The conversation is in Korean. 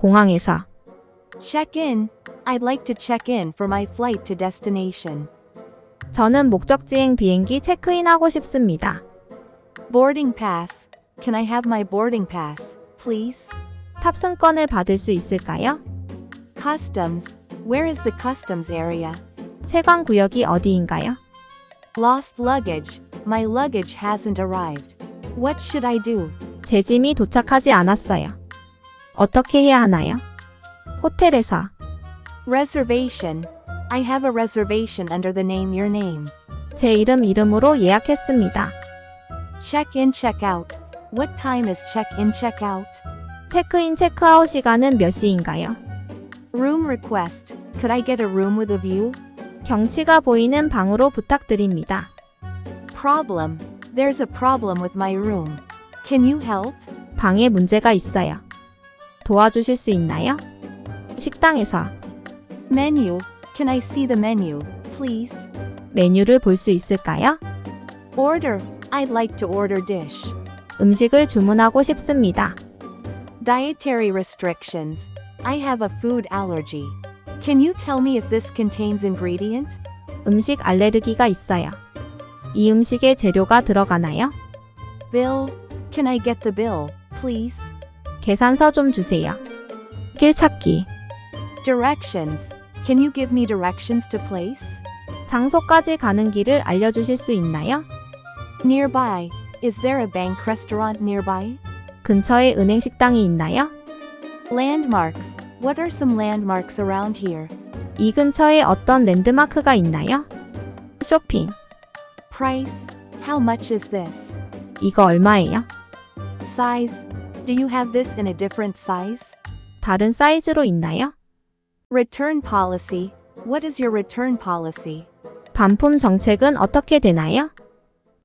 공항에서 Check in. I'd like to check in for my flight to destination. 저는 목적지행 비행기 체크인하고 싶습니다. Boarding pass. Can I have my boarding pass, please? 탑승권을 받을 수 있을까요? Customs. Where is the customs area? 세관 구역이 어디인가요? Lost luggage. My luggage hasn't arrived. What should I do? 제 짐이 도착하지 않았어요. 어떻게 해야 하나요? 호텔에서 Reservation. I have a reservation under the name your name. 제 이름 이름으로 예약했습니다. Check in, check out. What time is check in, check out? 체크인 체크아웃 시간은 몇 시인가요? Room request. Could I get a room with a view? 경치가 보이는 방으로 부탁드립니다. Problem. There's a problem with my room. Can you help? 방에 문제가 있어요. 도와주실 수 있나요? 식당에서 Menu. Can I see the menu, please? 메뉴를 볼 수 있을까요? Order. I'd like to order dish. 음식을 주문하고 싶습니다. Dietary restrictions. I have a food allergy. Can you tell me if this contains ingredient? 음식 알레르기가 있어요. 이 음식에 재료가 들어가나요? Bill. Can I get the bill, please? 계산서 좀 주세요. 길 찾기. Directions. Can you give me directions to place? 장소까지 가는 길을 알려주실 수 있나요? Nearby. Is there a bank restaurant nearby? 근처에 은행 식당이 있나요? Landmarks. What are some landmarks around here? 이 근처에 어떤 랜드마크가 있나요? 쇼핑. Price. How much is this? 이거 얼마예요? Size. Do you have this in a different size? 다른 사이즈로 있나요? Return policy. What is your return policy? 반품 정책은 어떻게 되나요?